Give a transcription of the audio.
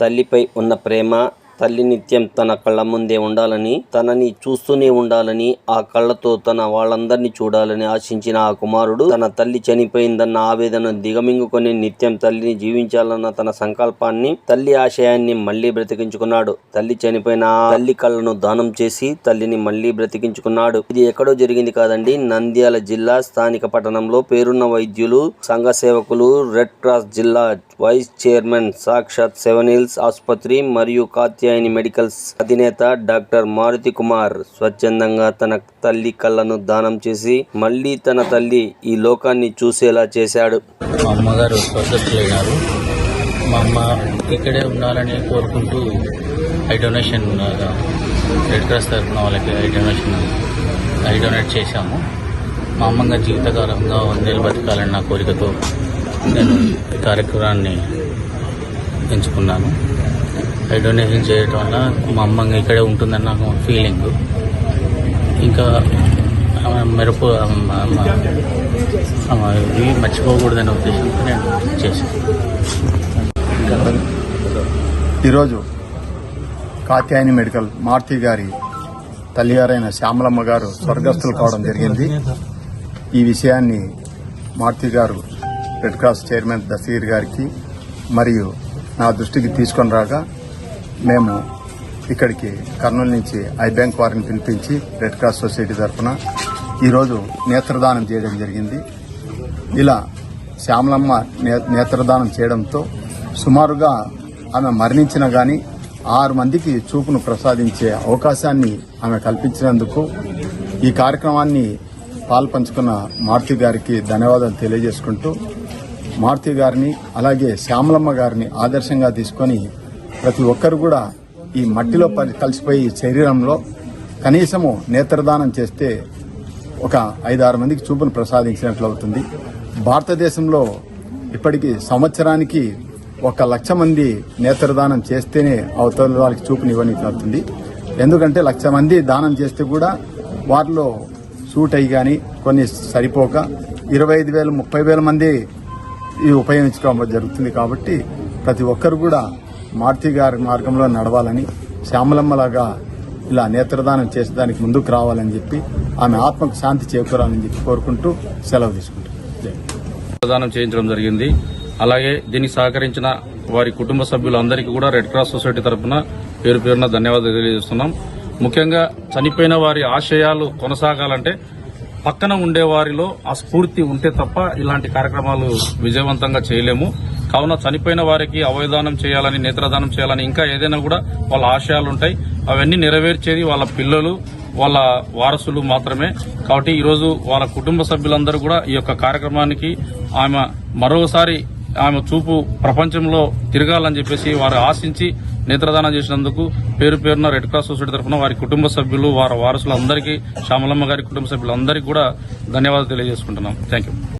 తల్లిపై ఉన్న ప్రేమ తల్లి నిత్యం తన కళ్ళ ముందే ఉండాలని తనని చూస్తూనే ఉండాలని ఆ కళ్ళతో తన వాళ్ళందరినీ చూడాలని ఆశించిన ఆ కుమారుడు తన తల్లి చనిపోయిందన్న ఆవేదన దిగమింగుకొని నిత్యం తల్లిని జీవించాలన్న తన సంకల్పాన్ని తల్లి ఆశయాన్ని మళ్ళీ బ్రతికించుకున్నాడు. తల్లి చనిపోయిన తల్లి కళ్ళను దానం చేసి తల్లిని మళ్ళీ బ్రతికించుకున్నాడు. ఇది ఎక్కడో జరిగింది కాదండి. నంద్యాల జిల్లా స్థానిక పట్టణంలో పేరున్న వైద్యులు సంఘ సేవకులు రెడ్ క్రాస్ జిల్లా వైస్ చైర్మన్ సాక్షాత్ సెవెన్ హిల్స్ ఆసుపత్రి మరియు ఉజ్జయిని మెడికల్స్ అధినేత డాక్టర్ మారుతి కుమార్ స్వచ్ఛందంగా తన తల్లి కళ్ళను దానం చేసి మళ్ళీ తన తల్లి ఈ లోకాన్ని చూసేలా చేశాడు. మా అమ్మగారు స్వర్గస్థులైనారు మా అమ్మ ఇక్కడే ఉండాలని కోరుకుంటూ ఐ డొనేషన్ రెడ్ క్రాస్ తరఫున వాళ్ళకి ఐ డొనేషన్ ఐ డొనేట్ చేశాము. మా అమ్మగా జీవితకాలంగా వందేళ్ళు బతకాలని నా కోరికతో నేను ఈ కార్యక్రమాన్ని ఎంచుకున్నాను. డొనేషన్ చేయడం వల్ల మా అమ్మ ఇక్కడే ఉంటుందని నాకు ఫీలింగ్ ఇంకా మెరుపు ఇవి మర్చిపోకూడదనే ఉద్దేశంతో నేను చేశాను. ఈరోజు కాత్యాయని మెడికల్ మారుతి గారి తల్లిగారైన శ్యామలమ్మ గారు స్వర్గస్థులు కావడం జరిగింది. ఈ విషయాన్ని మారుతి గారు రెడ్ క్రాస్ చైర్మన్ దస్తగిరి గారికి మరియు నా దృష్టికి తీసుకొని రాగా మేము ఇక్కడికి కర్నూలు నుంచి ఐ బ్యాంక్ వారిని పిలిపించి రెడ్ క్రాస్ సొసైటీ తరఫున ఈరోజు నేత్రదానం చేయడం జరిగింది. ఇలా శ్యామలమ్మ నేత్రదానం చేయడంతో సుమారుగా ఆమె మరణించిన కానీ ఆరు మందికి చూపును ప్రసాదించే అవకాశాన్ని ఆమె కల్పించినందుకు ఈ కార్యక్రమాన్ని పాల్పంచుకున్న మారుతి గారికి ధన్యవాదాలు తెలియజేసుకుంటూ మారుతి గారిని అలాగే శ్యామలమ్మ గారిని ఆదర్శంగా తీసుకొని ప్రతి ఒక్కరు కూడా ఈ మట్టిలో కలిసిపోయి శరీరంలో కనీసము నేత్రదానం చేస్తే ఒక ఐదారు మందికి చూపును ప్రసాదించినట్లు అవుతుంది. భారతదేశంలో ఇప్పటికీ సంవత్సరానికి ఒక లక్ష మంది నేత్రదానం చేస్తేనే అవతల వాళ్ళకి చూపుని ఇవ్వడానికి ఎందుకంటే లక్ష మంది దానం చేస్తే కూడా వారిలో సూట్ అయ్యి కానీ కొన్ని సరిపోక ఇరవై ఐదు వేలు ముప్పై వేల మంది ఈ ఉపయోగించుకోవడం జరుగుతుంది కాబట్టి ప్రతి ఒక్కరు కూడా మారుతి గారి మార్గంలో నడవాలని శ్యామలమ్మలాగా ఇలా నేత్రదానం చేసి దానికి ముందుకు రావాలని చెప్పి ఆమె ఆత్మకు శాంతి చేకూరాలని చెప్పి కోరుకుంటూ సెలవు తీసుకుంటాం. ప్రదానం చేయించడం జరిగింది. అలాగే దీనికి సహకరించిన వారి కుటుంబ సభ్యులందరికీ కూడా రెడ్ క్రాస్ సొసైటీ తరఫున పేరు పేరున ధన్యవాదాలు తెలియజేస్తున్నాం. ముఖ్యంగా చనిపోయిన వారి ఆశయాలు కొనసాగాలంటే పక్కన ఉండే వారిలో ఆ స్ఫూర్తి ఉంటే తప్ప ఇలాంటి కార్యక్రమాలు విజయవంతంగా చేయలేము. కావున చనిపోయిన వారికి అవయదానం చేయాలని నేత్రదానం చేయాలని ఇంకా ఏదైనా కూడా వాళ్ళ ఆశయాలు ఉంటాయి అవన్నీ నెరవేర్చేది వాళ్ళ పిల్లలు వాళ్ళ వారసులు మాత్రమే. కాబట్టి ఈరోజు వాళ్ళ కుటుంబ సభ్యులందరూ కూడా ఈ యొక్క కార్యక్రమానికి ఆమె మరోసారి ఆమె చూపు ప్రపంచంలో తిరగాలని చెప్పేసి వారు ఆశించి నేత్రదానం చేసినందుకు పేరు పేరున రెడ్ క్రాస్ సొసైటీ తరఫున వారి కుటుంబ సభ్యులు వారి వారసులందరికీ శ్యామలమ్మ గారి కుటుంబ సభ్యులందరికీ కూడా ధన్యవాదాలు తెలియజేసుకుంటున్నాం. Thank you